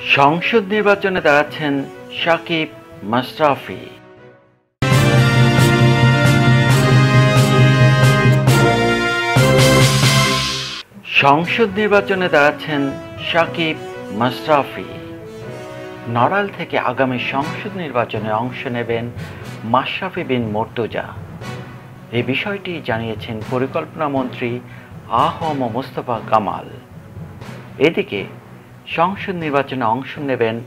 সংসদ নির্বাচনে দাঁড়াচ্ছেন সাকিব মাশরাফি। সংসদ নির্বাচনে দাঁড়াচ্ছেন সাকিব মাশরাফি। নড়াল থেকে আগামী সংসদ নির্বাচনে অংশ নেবেন মাশরাফি বিন মর্তুজা। এই বিষয়টি জানিয়েছেন পরিকল্পনা মন্ত্রী আহম মোস্তফা কামাল। এদিকে সংসদ নির্বাচনে অংশ নেবেন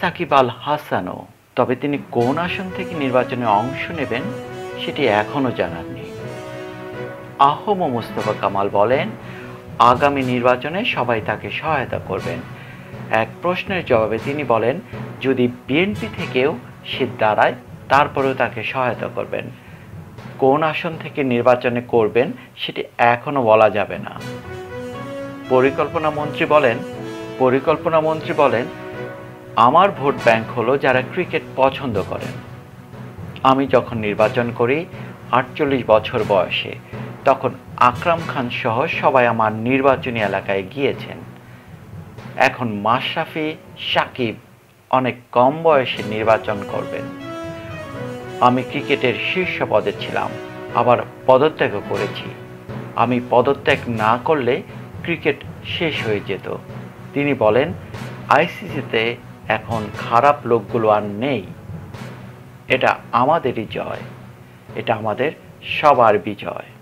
সাকিব আল হাসানও। তবে তিনি কোন আসন থেকে নির্বাচনে অংশ নেবেন সেটি এখনও জানাননি আহম মোস্তফা কামাল বলেন, আগামী নির্বাচনে সবাই তাকে সহায়তা করবেন। এক প্রশ্নের জবাবে তিনি বলেন, যদি বিএনপি থেকেও সে দাঁড়ায়, তারপরেও তাকে সহায়তা করবেন। কোন আসন থেকে নির্বাচনে করবেন সেটি এখনও বলা যাবে না। পরিকল্পনা মন্ত্রী বলেন পরিকল্পনা মন্ত্রী বলেন, আমার ভোট ব্যাংক হলো যারা ক্রিকেট পছন্দ করেন। আমি যখন নির্বাচন করি, আটচল্লিশ বছর বয়সে, তখন আকরাম খান সহ সবাই আমার নির্বাচনী এলাকায় গিয়েছেন। এখন মাশরাফি, সাকিব অনেক কম বয়সে নির্বাচন করবেন। আমি ক্রিকেটের শীর্ষ পদে ছিলাম, আবার পদত্যাগও করেছি। আমি পদত্যাগ না করলে ক্রিকেট শেষ হয়ে যেত। তিনি বলেন, আইসিসিতে এখন খারাপ লোকগুলো আর নেই। এটা আমাদেরই জয়। এটা আমাদের সবার বিজয়।